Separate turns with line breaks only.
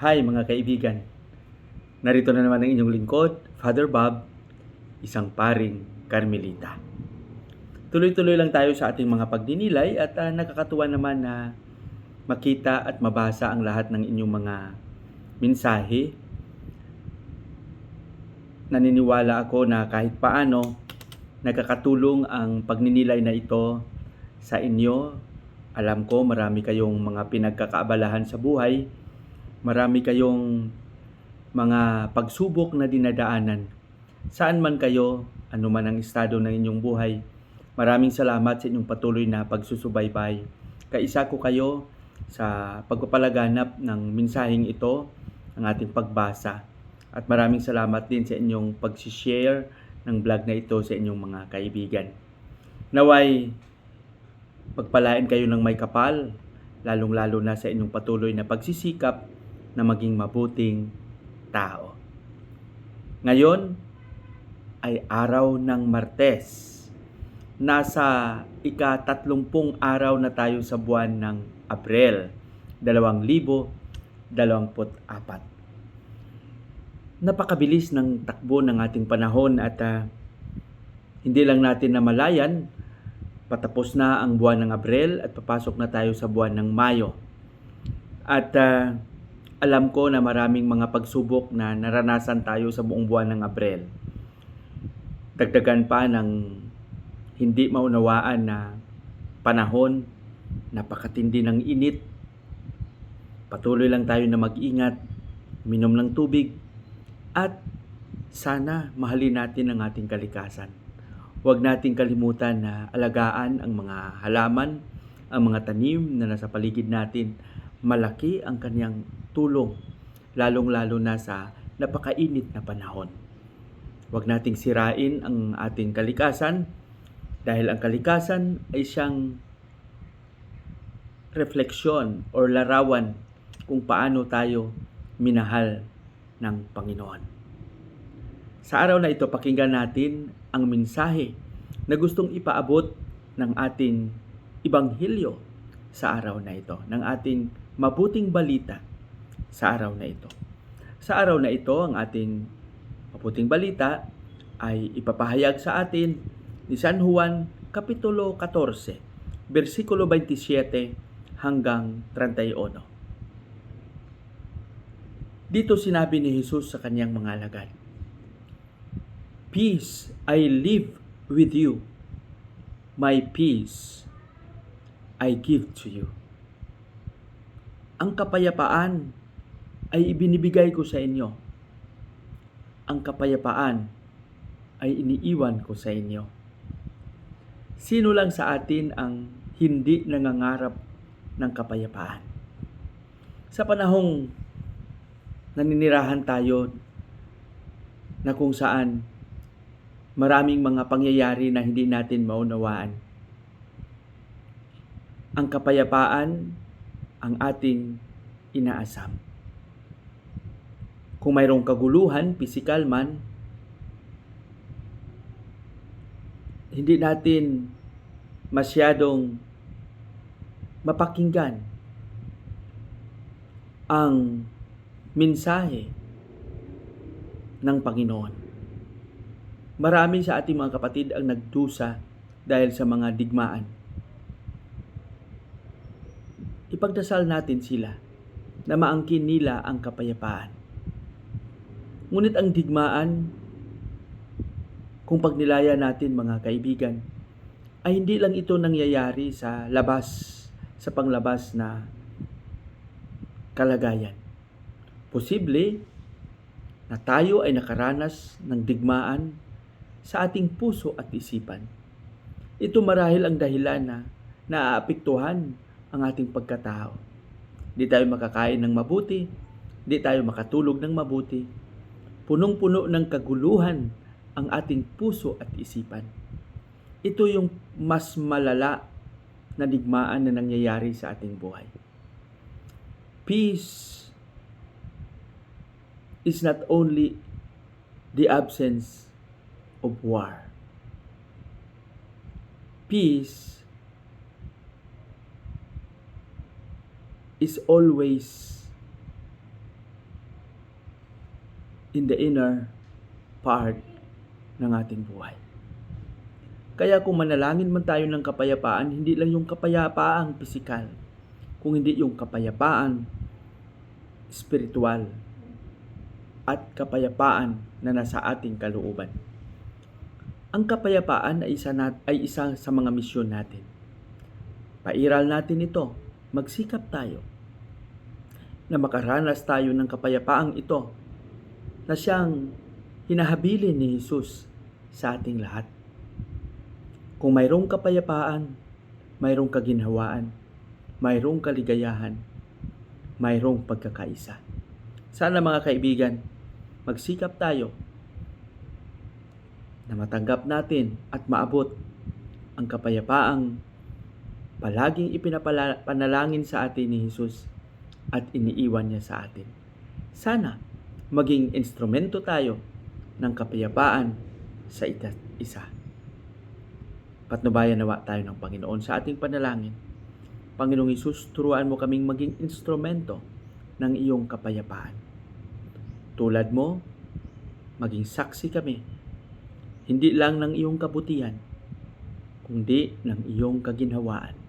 Hi mga kaibigan. Narito na naman ang inyong lingkod, Father Bob, isang paring Carmelita. Tuloy-tuloy lang tayo sa ating mga pagdinilay at ah, nakakatuwa naman na makita at mabasa ang lahat ng inyong mga mensahe. Naniniwala ako na kahit paano nakakatulong ang pagninilay na ito sa inyo. Alam ko marami kayong mga pinagkakaabalahan sa buhay marami kayong mga pagsubok na dinadaanan. Saan man kayo, ano man ang estado ng inyong buhay, maraming salamat sa inyong patuloy na pagsusubaybay. Kaisa ko kayo sa pagpapalaganap ng mensaheng ito, ang ating pagbasa. At maraming salamat din sa inyong pag-share ng vlog na ito sa inyong mga kaibigan. Naway, pagpalain kayo ng may kapal, lalong-lalo na sa inyong patuloy na pagsisikap na maging mabuting tao. Ngayon ay araw ng Martes. Nasa ika-tatlumpung araw na tayo sa buwan ng Abril, 2024. Napakabilis ng takbo ng ating panahon at ah, hindi lang natin namalayan, patapos na ang buwan ng Abril at papasok na tayo sa buwan ng Mayo. At ah, alam ko na maraming mga pagsubok na naranasan tayo sa buong buwan ng Abril. Dagdagan pa ng hindi maunawaan na panahon, napakatindi ng init. Patuloy lang tayo na mag-ingat, minom ng tubig, at sana mahalin natin ang ating kalikasan. Huwag nating kalimutan na alagaan ang mga halaman, ang mga tanim na nasa paligid natin. Malaki ang kanyang tulong, lalong-lalo na sa napakainit na panahon. Huwag nating sirain ang ating kalikasan dahil ang kalikasan ay siyang refleksyon or larawan kung paano tayo minahal ng Panginoon. Sa araw na ito, pakinggan natin ang mensahe na gustong ipaabot ng ating Ibanghilyo sa araw na ito, ng ating mabuting balita sa araw na ito. Sa araw na ito, ang ating mabuting balita ay ipapahayag sa atin ni San Juan Kapitulo 14, versikulo 27 hanggang 31. Dito sinabi ni Jesus sa kanyang mga alagad, Peace I live with you. My peace I give to you. Ang kapayapaan ay ibinibigay ko sa inyo. Ang kapayapaan ay iniiwan ko sa inyo. Sino lang sa atin ang hindi nangangarap ng kapayapaan? Sa panahong naninirahan tayo na kung saan maraming mga pangyayari na hindi natin maunawaan. Ang kapayapaan ang ating inaasam. Kung mayroong kaguluhan, physical man, hindi natin masyadong mapakinggan ang mensahe ng Panginoon. Marami sa ating mga kapatid ang nagdusa dahil sa mga digmaan. Ipagdasal natin sila na maangkin nila ang kapayapaan. Ngunit ang digmaan, kung pagnilaya natin mga kaibigan, ay hindi lang ito nangyayari sa labas, sa panglabas na kalagayan. Posible na tayo ay nakaranas ng digmaan sa ating puso at isipan. Ito marahil ang dahilan na naaapektuhan ang ating pagkatao. Di tayo makakain ng mabuti, di tayo makatulog ng mabuti. Punong-puno ng kaguluhan ang ating puso at isipan. Ito yung mas malala na digmaan na nangyayari sa ating buhay. Peace is not only the absence of war. Peace is always in the inner part ng ating buhay. Kaya kung manalangin man tayo ng kapayapaan, hindi lang yung kapayapaang pisikal, kung hindi yung kapayapaan spiritual at kapayapaan na nasa ating kalooban. Ang kapayapaan ay isa, nat- ay isa sa mga misyon natin. Pairal natin ito, magsikap tayo na makaranas tayo ng kapayapaang ito na siyang hinahabilin ni Jesus sa ating lahat. Kung mayroong kapayapaan, mayroong kaginhawaan, mayroong kaligayahan, mayroong pagkakaisa. Sana mga kaibigan, magsikap tayo na matanggap natin at maabot ang kapayapaang palaging ipinapanalangin sa atin ni Jesus at iniiwan niya sa atin. Sana maging instrumento tayo ng kapayapaan sa isa't isa. Patnubayan nawa tayo ng Panginoon sa ating panalangin. Panginoong Isus, turuan mo kaming maging instrumento ng iyong kapayapaan. Tulad mo, maging saksi kami, hindi lang ng iyong kabutihan, kundi ng iyong kaginhawaan.